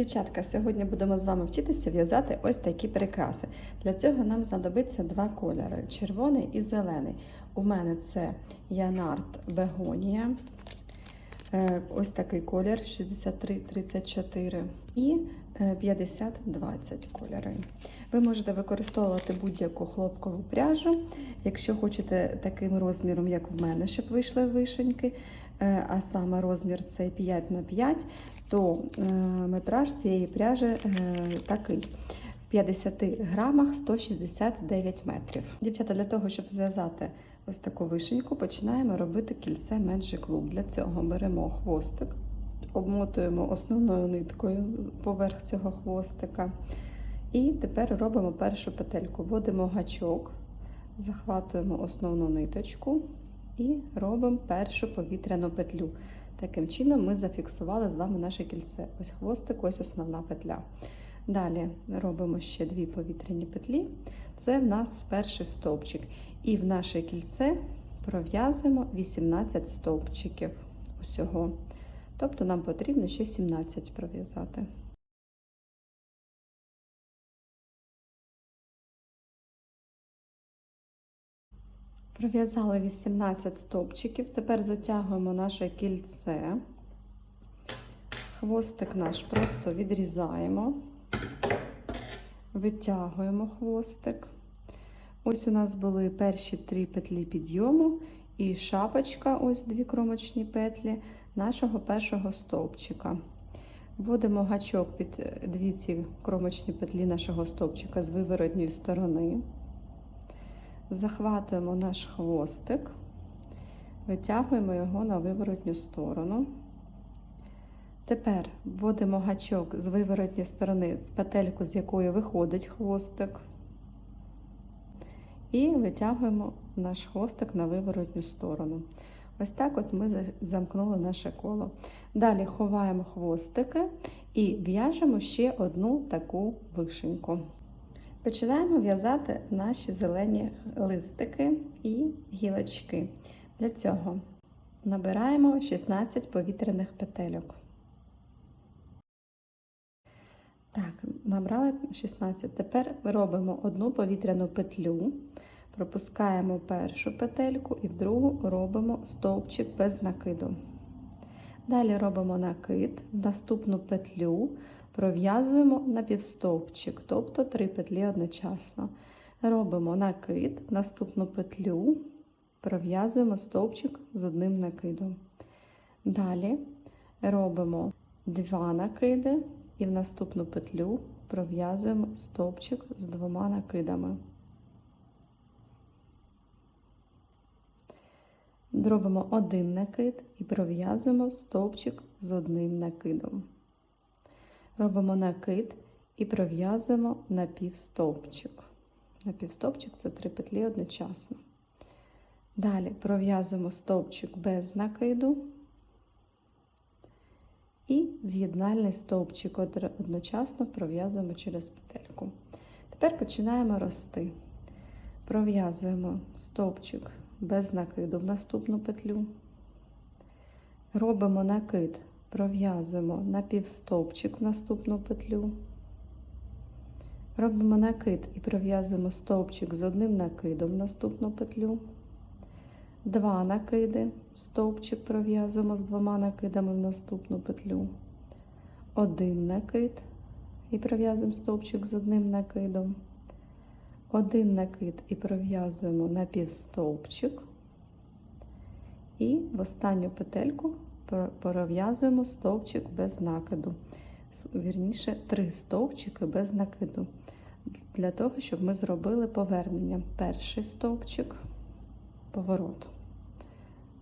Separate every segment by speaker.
Speaker 1: Дівчатка, сьогодні будемо з вами вчитися в'язати ось такі прикраси. Для цього нам знадобиться два кольори червоний і зелений. У мене це Янард Бегонія. Е, Ось такий колір 63-34 і е, 50-20 кольори. Ви можете використовувати будь-яку хлопкову пряжу. Якщо хочете таким розміром, як в мене, щоб вийшли вишеньки, е, а саме розмір цей 5 на 5, то е, метраж цієї пряжі е, такий. В 50 грамах 169 метрів. Дівчата, для того, щоб зв'язати ось таку вишеньку, починаємо робити кільце Magic Loop. Для цього беремо хвостик, обмотуємо основною ниткою поверх цього хвостика. І тепер робимо першу петельку. Вводимо гачок, захватуємо основну ниточку і робимо першу повітряну петлю. Таким чином ми зафіксували з вами наше кільце. Ось хвостик, ось основна петля. Далі робимо ще дві повітряні петлі. Це в нас перший стовпчик. І в наше кільце пров'язуємо 18 стовпчиків усього. Тобто нам потрібно ще 17 пров'язати. Пров'язали 18 стовпчиків. Тепер затягуємо наше кільце. Хвостик наш просто відрізаємо, витягуємо хвостик. Ось у нас були перші три петлі підйому і шапочка, ось дві кромочні петлі нашого першого стовпчика. Вводимо гачок під дві ці кромочні петлі нашого стовпчика з виворотньої сторони. Захватуємо наш хвостик, витягуємо його на виворотню сторону. Тепер вводимо гачок з виворотньої сторони в петельку, з якої виходить хвостик, і витягуємо наш хвостик на виворотню сторону. Ось так от ми замкнули наше коло. Далі ховаємо хвостики і в'яжемо ще одну таку вишеньку. Починаємо в'язати наші зелені листики і гілочки. Для цього набираємо 16 повітряних петельок. Так, набрали 16. Тепер робимо одну повітряну петлю, пропускаємо першу петельку і в другу робимо стовпчик без накиду. Далі робимо накид, наступну петлю пров'язуємо на півстовпчик, тобто 3 петлі одночасно. Робимо накид, наступну петлю, пров'язуємо стовпчик з одним накидом. Далі робимо 2 накиди і в наступну петлю пров'язуємо стовпчик з двома накидами. Робимо один накид і пров'язуємо стовпчик з одним накидом. Робимо накид і пров'язуємо напівстовпчик. Напівстовпчик це три петлі одночасно. Далі пров'язуємо стовпчик без накиду і з'єднальний стовпчик одночасно пров'язуємо через петельку. Тепер починаємо рости. Пров'язуємо стовпчик без накиду в наступну петлю. Робимо накид пров'язуємо напівстовпчик в наступну петлю. Робимо накид і пров'язуємо стовпчик з одним накидом в наступну петлю. Два накиди, стовпчик пров'язуємо з двома накидами в наступну петлю. Один накид і пров'язуємо стовпчик з одним накидом. Один накид і пров'язуємо напівстовпчик. І в останню петельку пров'язуємо стовпчик без накиду. Вірніше, три стовпчики без накиду. Для того, щоб ми зробили повернення. Перший стовпчик, поворот,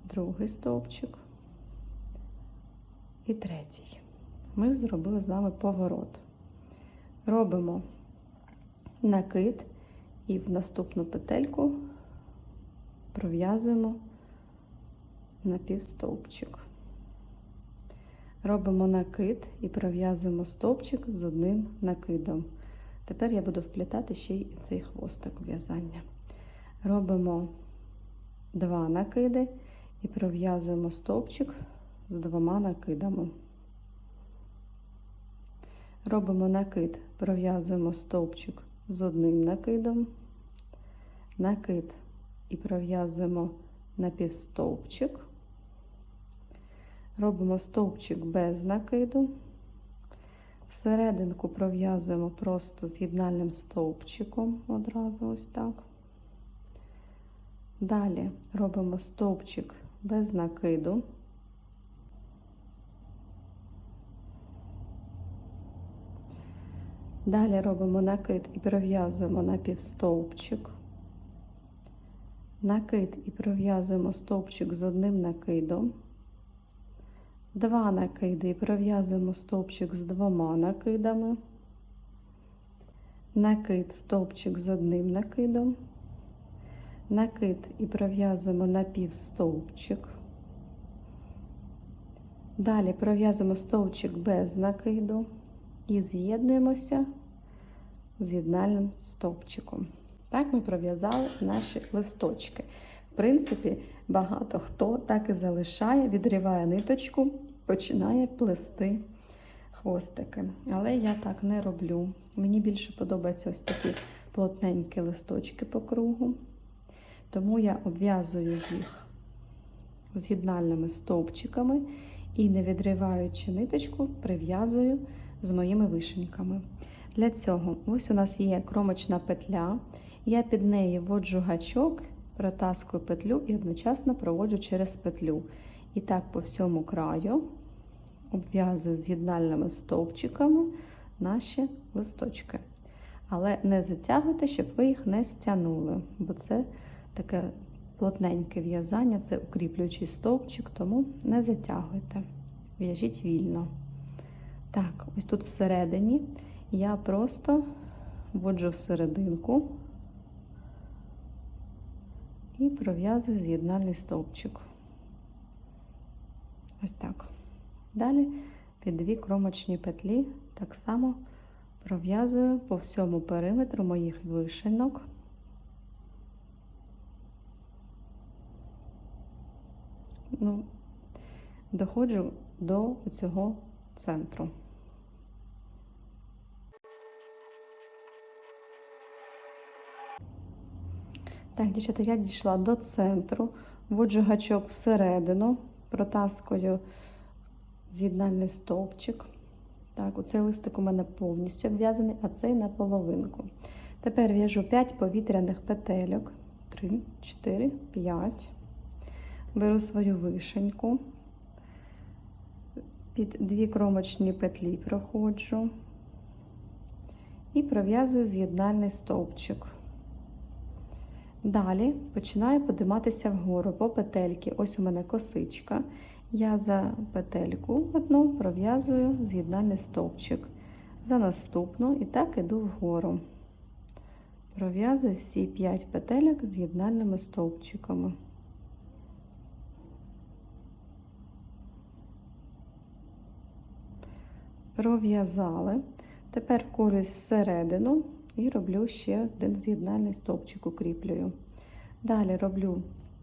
Speaker 1: другий стовпчик і третій. Ми зробили з вами поворот. Робимо накид і в наступну петельку пров'язуємо напівстовпчик. Робимо накид і пров'язуємо стовпчик з одним накидом. Тепер я буду вплітати ще й цей хвостик в'язання. Робимо два накиди і пров'язуємо стовпчик з двома накидами. Робимо накид, пров'язуємо стовпчик з одним накидом, накид і пров'язуємо напівстовпчик. Робимо стовпчик без накиду. Всерединку пров'язуємо просто з'єднальним стовпчиком одразу ось так. Далі робимо стовпчик без накиду. Далі робимо накид і пров'язуємо напівстовпчик. Накид і пров'язуємо стовпчик з одним накидом. Два накиди і пров'язуємо стовпчик з двома накидами. Накид, стовпчик з одним накидом. Накид і пров'язуємо напівстовпчик. Далі пров'язуємо стовпчик без накиду і з'єднуємося з'єднальним стовпчиком. Так ми пров'язали наші листочки. В принципі, багато хто так і залишає, відриває ниточку, починає плести хвостики. Але я так не роблю. Мені більше подобаються ось такі плотненькі листочки по кругу. Тому я обв'язую їх з'єднальними стовпчиками і, не відриваючи ниточку, прив'язую з моїми вишеньками. Для цього ось у нас є кромочна петля. Я під неї вводжу гачок, протаскую петлю і одночасно проводжу через петлю. І так по всьому краю обв'язую з'єднальними стовпчиками наші листочки. Але не затягуйте, щоб ви їх не стягнули, бо це таке плотненьке в'язання, це укріплюючий стовпчик, тому не затягуйте, в'яжіть вільно. Так, ось тут всередині я просто вводжу в серединку і пров'язую з'єднальний стовпчик. Ось так. Далі під дві кромочні петлі так само пров'язую по всьому периметру моїх вишенок. Ну, доходжу до цього центру. Так, дівчата, я дійшла до центру, вводжу гачок всередину, протаскую з'єднальний стовпчик. Так, оцей листик у мене повністю обв'язаний, а цей на половинку. Тепер в'яжу 5 повітряних петельок. 3, 4, 5. Беру свою вишеньку, під дві кромочні петлі проходжу і пров'язую з'єднальний стовпчик. Далі починаю подиматися вгору по петельки. Ось у мене косичка. Я за петельку одну пров'язую з'єднальний стовпчик. За наступну і так іду вгору. Пров'язую всі 5 петельок з'єднальними стовпчиками. Пров'язали. Тепер вколююсь всередину і роблю ще один з'єднальний стовпчик, укріплюю. Далі роблю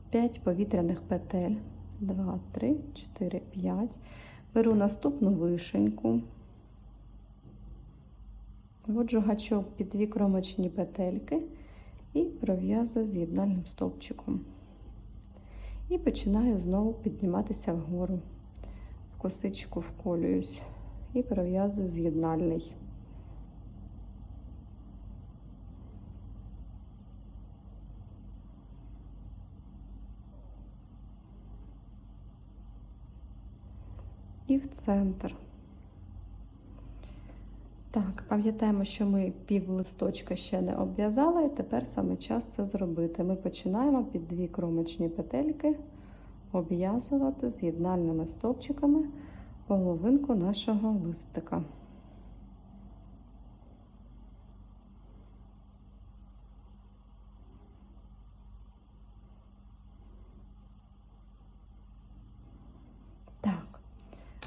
Speaker 1: 5 повітряних петель. 2, 3, 4, 5. Беру наступну вишеньку, вводжу гачок під дві кромочні петельки і пров'язую з'єднальним стовпчиком. І починаю знову підніматися вгору. В косичку вколююсь і пров'язую з'єднальний. І в центр. Так, пам'ятаємо, що ми пів листочка ще не обв'язали, і тепер саме час це зробити. Ми починаємо під дві кромочні петельки обв'язувати з'єднальними стовпчиками половинку нашого листика.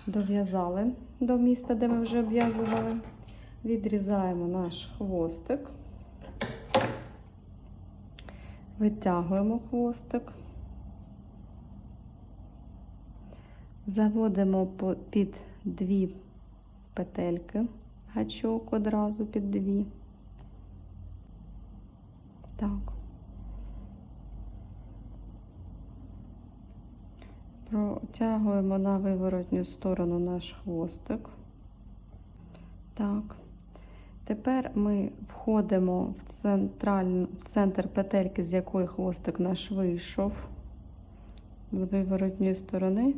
Speaker 1: Дов'язали до міста, де ми вже обв'язували. Відрізаємо наш хвостик, витягуємо хвостик, заводимо під дві петельки гачок одразу під дві. Так. Протягуємо на виворотню сторону наш хвостик. Так. Тепер ми входимо в, в центр петельки, з якої хвостик наш вийшов. З виворотньої сторони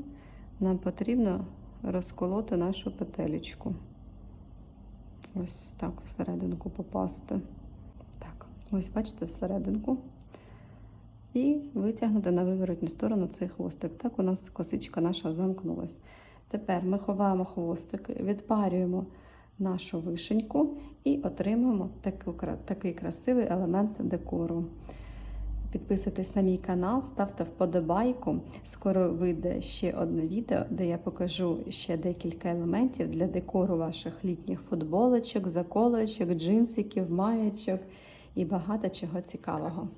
Speaker 1: нам потрібно розколоти нашу петелечку. Ось так всерединку попасти. Так, ось бачите, всерединку. І витягнути на виворотню сторону цей хвостик. Так у нас косичка наша замкнулась. Тепер ми ховаємо хвостик, відпарюємо нашу вишеньку і отримуємо такий красивий елемент декору. Підписуйтесь на мій канал, ставте вподобайку. Скоро вийде ще одне відео, де я покажу ще декілька елементів для декору ваших літніх футболочок, заколочок, джинсиків, маєчок і багато чого цікавого.